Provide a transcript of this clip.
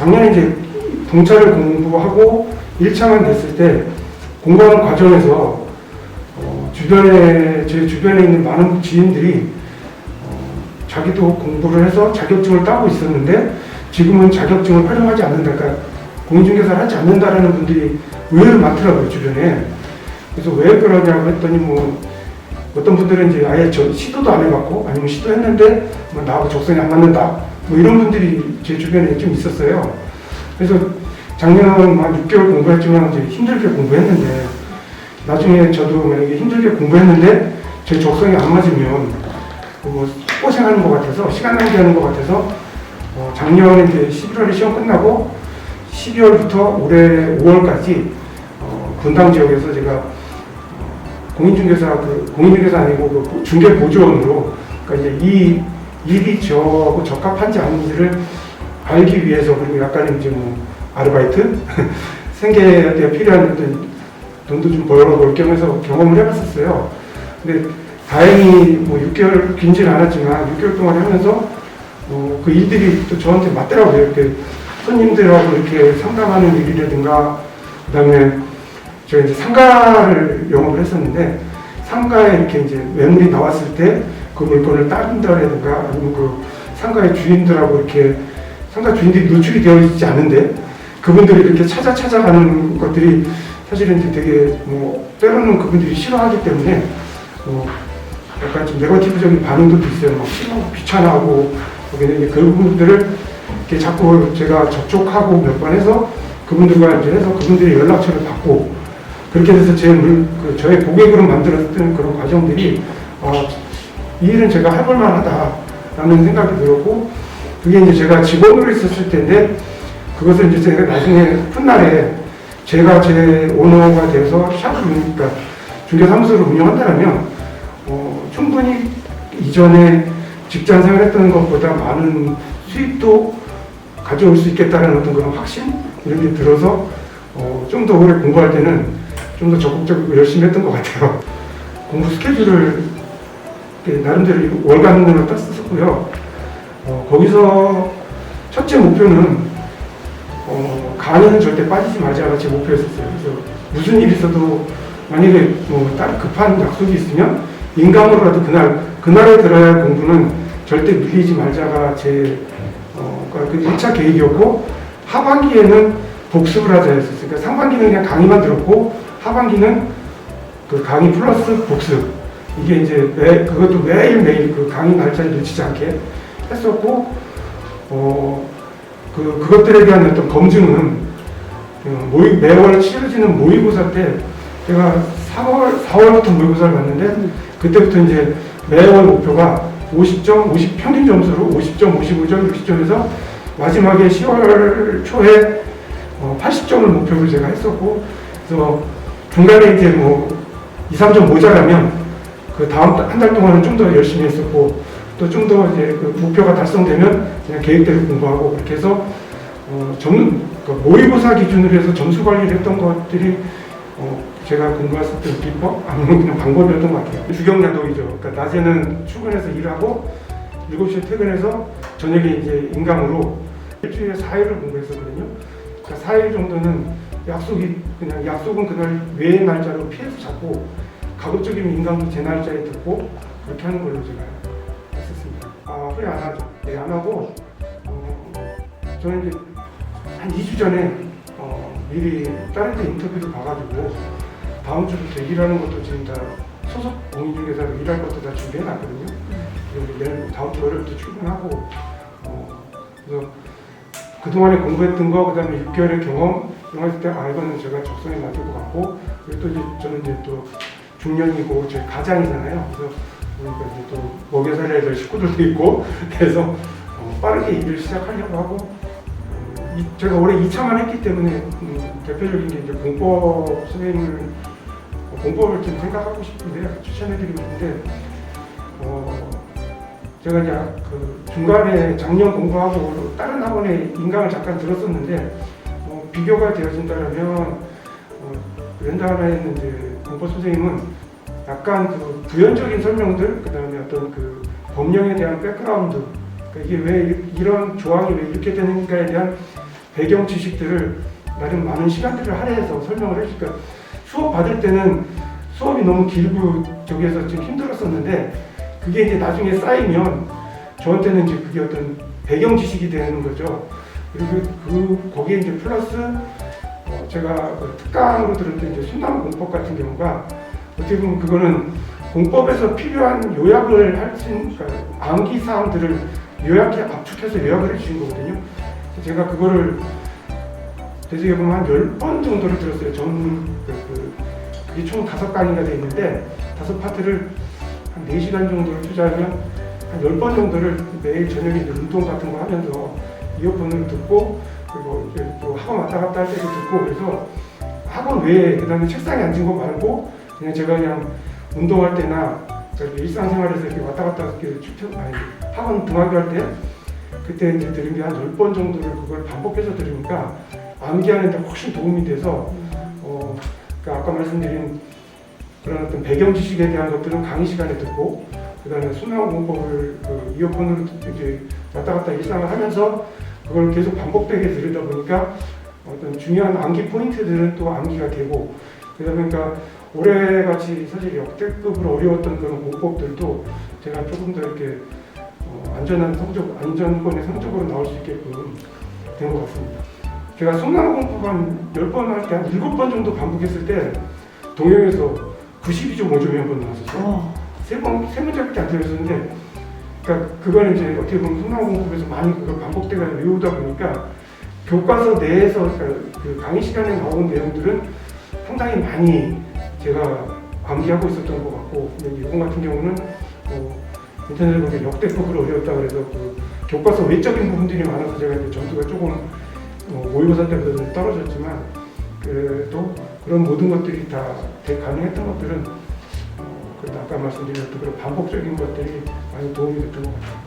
작년에 이제 동차를 공부하고 1차만 됐을 때 공부하는 과정에서 어, 주변에 제 주변에 있는 많은 지인들이 어, 자기도 공부를 해서 자격증을 따고 있었는데 지금은 자격증을 활용하지 않는다, 그러니까 공인중개사를 하지 않는다라는 분들이 의외로 많더라고요 주변에. 그래서 왜 그러냐고 했더니 뭐 어떤 분들은 이제 아예 저 시도도 안 해봤고 아니면 시도했는데 뭐 나하고 적성이 안 맞는다 뭐 이런 분들이 제 주변에 좀 있었어요. 그래서 작년 한 6개월 공부했지만 이제 힘들게 공부했는데 나중에 저도 만약에 힘들게 공부했는데 제 적성이 안 맞으면 뭐 고생하는 것 같아서 시간 낭비하는 것 같아서 어 작년에 이제 11월에 시험 끝나고 12월부터 올해 5월까지 어 분당 지역에서 제가 어 공인중개사 그 공인중개사 아니고 그 중개 보조원으로 그러니까 이제 이 일이 저하고 적합한지 아닌지를 알기 위해서 그리고 약간 이제 뭐 아르바이트 생계에 필요한 어떤 돈도 좀 벌어볼 겸해서 경험을 해봤었어요. 근데 다행히 뭐 6개월 긴지는 않았지만 6개월 동안 하면서 어, 그 일들이 또 저한테 맞더라고요. 이렇게 손님들하고 이렇게 상담하는 일이라든가 그다음에 제가 이제 상가를 영업을 했었는데 상가에 이렇게 이제 매물이 나왔을 때 그 물건을 따른다라든가 아니면 그 상가의 주인들하고 이렇게 상가 주인들이 노출이 되어 있지 않은데 그분들이 이렇게 찾아 찾아가는 것들이 사실은 되게 뭐 때로는 그분들이 싫어하기 때문에 뭐 약간 좀 네거티브적인 반응도 있어요. 막 싫어하고 귀찮아하고 이제 그 부분들을 이렇게 자꾸 제가 접촉하고 몇 번 해서 그분들과 이제 해서 그분들이 연락처를 받고 그렇게 돼서 제 물, 그 저의 고객으로 만들었던 그런 과정들이 어, 이 일은 제가 해볼 만하다라는 생각이 들었고 그게 이제 제가 직원으로 있었을 텐데 그것을 이제 제가 나중에 훗날에 제가 제 오너가 돼서 샵을 운- 그러니까 중개사무소를 운영한다면 어, 충분히 이전에 직장 생활했던 것보다 많은 수입도 가져올 수 있겠다는 어떤 그런 확신 이런 게 들어서 어, 좀 더 오래 공부할 때는 좀 더 적극적이고 열심히 했던 것 같아요. 공부 스케줄을 나름대로 이거 월간으로 땄었고요. 어, 거기서 첫째 목표는 어, 강의는 절대 빠지지 말자가 제 목표였었어요. 그래서 무슨 일이 있어도 만약에 뭐 다른 급한 약속이 있으면 인강으로라도 그날 그날에 들어야 할 공부는 절대 밀리지 말자가 제 어, 그러니까 그 1차 계획이었고 하반기에는 복습을 하자 했었어요. 그러니까 상반기는 그냥 강의만 들었고 하반기는 그 강의 플러스 복습 이게 이제 매, 그것도 매일매일 그 강의 날짜를 놓치지 않게 했었고 어, 그, 그것들에 대한 어떤 검증은 어, 모의, 매월 치러지는 모의고사 때 제가 4월, 4월부터 모의고사를 봤는데 그때부터 이제 매월 목표가 50점, 50 평균 점수로 50점, 55점, 60점에서 마지막에 10월 초에 어, 80점을 목표로 제가 했었고 그래서 중간에 이제 뭐 2, 3점 모자라면 그 다음 한 달 동안은 좀 더 열심히 했었고 또 좀 더 이제 그 목표가 달성되면 그냥 계획대로 공부하고 그렇게 해서 어, 점, 그 모의고사 기준으로 해서 점수 관리를 했던 것들이 어, 제가 공부했었던 기법 아니면 그냥 방법이었던 것 같아요. 주경야독이죠. 그러니까 낮에는 출근해서 일하고 7시에 퇴근해서 저녁에 이제 인강으로 일주일에 4일을 공부했었거든요. 그러니까 4일 정도는 약속이 그냥 약속은 그날 외의 날짜로 피해서 잡고 가급적이면 인강도 제 날짜에 듣고 그렇게 하는 걸로 제가 했었습니다. 아 후회 안 하죠. 네, 안 하고 어, 저는 이제 한 2주 전에 어, 미리 다른 데 인터뷰도 봐가지고 다음 주부터 일하는 것도 지금 다 소속 공인중개사로 일할 것도 다 준비해놨거든요. 내일 다음 주 월요일부터 출근하고 어, 그래서 그동안에 공부했던 거 그 다음에 6개월의 경험 이런 거 했을 때 아 이거는 제가 적성에 맞을 것 같고 그리고 또 이제 저는 이제 또 중년이고 저희 가장이잖아요. 그래서 그러니까 이제 또 먹여 살려야 될 식구들도 있고 그래서 어, 빠르게 일을 시작하려고 하고 어, 이- 제가 올해 2차만 했기 때문에 음, 대표적인 게 이제 공법 선생님을 어, 공법을 좀 생각하고 싶은데 추천해드리고 싶은데 어, 제가 이제 그 중간에 작년 공부하고 다른 학원에 인강을 잠깐 들었었는데 어, 비교가 되어진다면 어, 랜다하나에 있는 이제 공법 선생님은 약간 그 부연적인 설명들 그 다음에 어떤 그 법령에 대한 백그라운드 그러니까 이게 왜 이- 이런 조항이 왜 이렇게 되는가에 대한 배경 지식들을 나름 많은 시간들을 할애해서 설명을 해주니까 수업 받을 때는 수업이 너무 길고 저기에서 좀 힘들었었는데 그게 이제 나중에 쌓이면 저한테는 이제 그게 어떤 배경 지식이 되는 거죠. 그리고 그 거기에 이제 플러스 어, 제가 그 특강으로 들었던 이제 순남 공법 같은 경우가 어떻게 보면 그거는 공법에서 필요한 요약을 할 수 있는 그러니까 암기 사항들을 요약해 압축해서 요약을 해주신 거거든요. 제가 그거를 되게 보면 한 10번 정도를 들었어요. 전 그, 그, 그게 총 다섯 강의가 돼 있는데 다섯 파트를 한 4시간 정도를 투자하면 한 10번 정도를 매일 저녁에 운동 같은 거 하면서 이어폰을 듣고 그리고 이제 또 학원 왔다 갔다 할 때도 듣고 그래서 학원 외에 그다음에 책상에 앉은 거 말고 그냥 제가 그냥 운동할 때나 저기 일상생활에서 이렇게 왔다 갔다 이렇게 추천 아니 학원 등하교 할때 그때 이제 들은 게한 10번 정도를 그걸 반복해서 들으니까 암기하는 데 훨씬 도움이 돼서 어, 그러니까 아까 말씀드린 그런 어떤 배경 지식에 대한 것들은 강의 시간에 듣고 그다음에 수능 공법을 그 이어폰으로 이제 왔다 갔다 일상을 하면서 그걸 계속 반복되게 들으다 보니까 어떤 중요한 암기 포인트들은 또 암기가 되고 그러다 보니까 올해 같이 사실 역대급으로 어려웠던 그런 공법들도 제가 조금 더 이렇게 어, 안전한 성적 안전권의 성적으로 나올 수 있게끔 된 것 같습니다. 제가 송나무 공법 한 10번 할 때 한 7번 정도 반복했을 때 동영에서 92.5점이 한 번 나왔었어요. 어. 세 번, 세 문제밖에 안 들렸었는데, 그러니까 그거는 이제 어떻게 보면 성남 공부에서 많이 그걸 반복되가 외우다 보니까 교과서 내에서 그러니까 그 강의 시간에 나온 내용들은 상당히 많이 제가 암기하고 있었던 것 같고, 근데 이번 같은 경우는 뭐 인터넷에 보면 역대급으로 어려웠다 그래서 그 교과서 외적인 부분들이 많아서 제가 이제 점수가 조금 어, 모의고사 때보다는 떨어졌지만 그래도 그런 모든 것들이 다 대- 가능했던 것들은 어, 그래도 아까 말씀드렸던 그런 반복적인 것들이 많이 도움이 됐던 것 같아요.